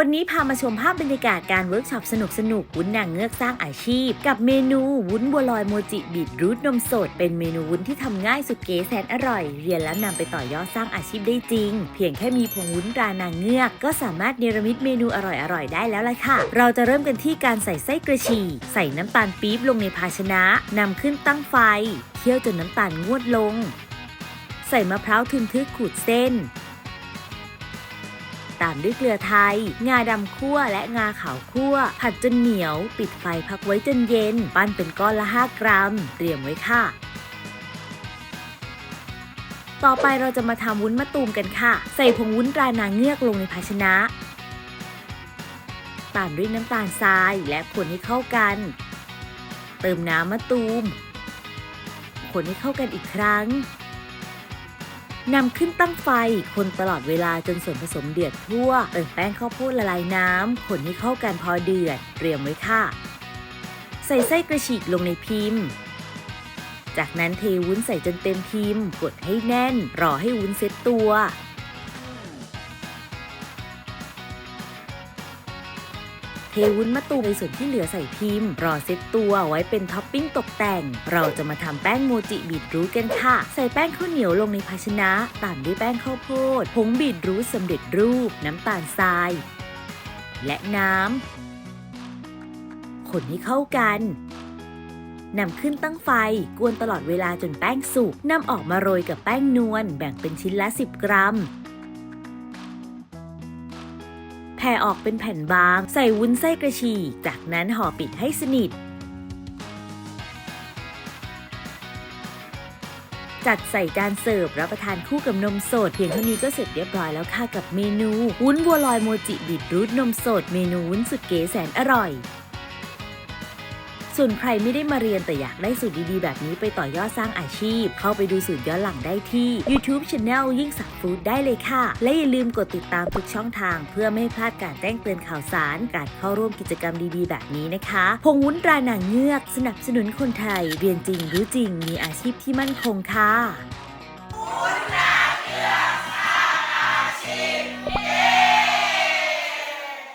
วันนี้พามาชมภาพบรรยากาศการเวิร์กช็อปสนุกสนุกวุ้นนางเงือกสร้างอาชีพ กับเมนูวุ้นบัวลอยโมจิบีทรูทนมสด เป็นเมนูวุ้นที่ทำง่ายสุดเก๋แสนอร่อย เรียนแล้วนำไปต่อยอดสร้างอาชีพได้จริง เพียงแค่มีผงวุ้นรานางเงือก ก็สามารถเนรมิตเมนูอร่อยๆได้แล้วล่ะค่ะ เราจะเริ่มกันที่การใส่ไส้กระฉี่ใส่น้ำตาลปี๊บลงในภาชนะนำขึ้นตั้งไฟเคี่ยวจนน้ำตาลงวดลง ใส่มะพร้าวทึนทึกขูดเส้น ตามด้วยเกลือไทย งาดำคั่วและงาขาวคั่ว ผัดจนเหนียว ปิดไฟพักไว้จนเย็น ปั้นเป็นก้อนละ 5 กรัม เตรียมไว้ค่ะ ต่อไปเราจะมาทำวุ้นมะตูมกันค่ะ ใส่ผงวุ้นตรานางเงือกลงในภาชนะ ตามด้วยน้ำตาลทรายและคนให้เข้ากัน เติมน้ำมะตูม คนให้เข้ากันอีกครั้ง นำขึ้นตั้งไฟ คนตลอดเวลาจนส่วนผสมเดือดทั่วเติมแป้งข้าวโพดละลายน้ำคนให้เข้ากันพอเดือด เตรียมไว้ค่ะ ใส่ไส้กระฉีกลงในพิมพ์ จากนั้นเทวุ้นใส่จนเต็มพิมพ์ กดให้แน่น รอให้วุ้นเซ็ตตัว เทวุ้นมะตูมในส่วนที่เหลือใส่พิมพ์ รอเซตตัวไว้เป็นท็อปปิ้งตกแต่ง เราจะมาทำแป้งโมจิบีทรูทกันค่ะ ใส่แป้งข้าวเหนียวลงในภาชนะ ตามด้วยแป้งข้าวโพด ผงบีทรูทสำเร็จรูป น้ำตาลทราย และน้ำคนให้เข้ากันนำขึ้นตั้งไฟ กวนตลอดเวลาจนแป้งสุกนำออกมาโรยกับแป้งนวลแบ่งเป็นชิ้นละ 10 กรัม ผ่ออกเป็นแผ่นบาง ใส่วุ้นไส้กระฉีก จากนั้นห่อปิดให้สนิท จัดใส่จานเสิร์ฟรับประทานคู่กับนมสด เพียงเท่านี้ก็เสร็จเรียบร้อยแล้วค่ะกับเมนู วุ้นบัวลอยโมจิบีทรูทนมสด เมนูวุ้นสุดเก๋แสนอร่อย ส่วนใครไม่ได้มาเรียนแต่อยากได้สูตรดีๆ แบบนี้ไปต่อยอดสร้างอาชีพ เข้าไปดูสูตรย้อนหลังได้ที่ YouTube Channel ยิ่งสักฟู้ดได้เลยค่ะ และอย่าลืมกดติดตามทุกช่องทาง เพื่อไม่ให้พลาดการแจ้งเตือนข่าวสาร การเข้าร่วมกิจกรรมดีๆ แบบนี้นะคะ พงวุ้นตรานางเงือก สนับสนุนคนไทย เรียนจริงรู้จริงมีอาชีพที่มั่นคงค่ะ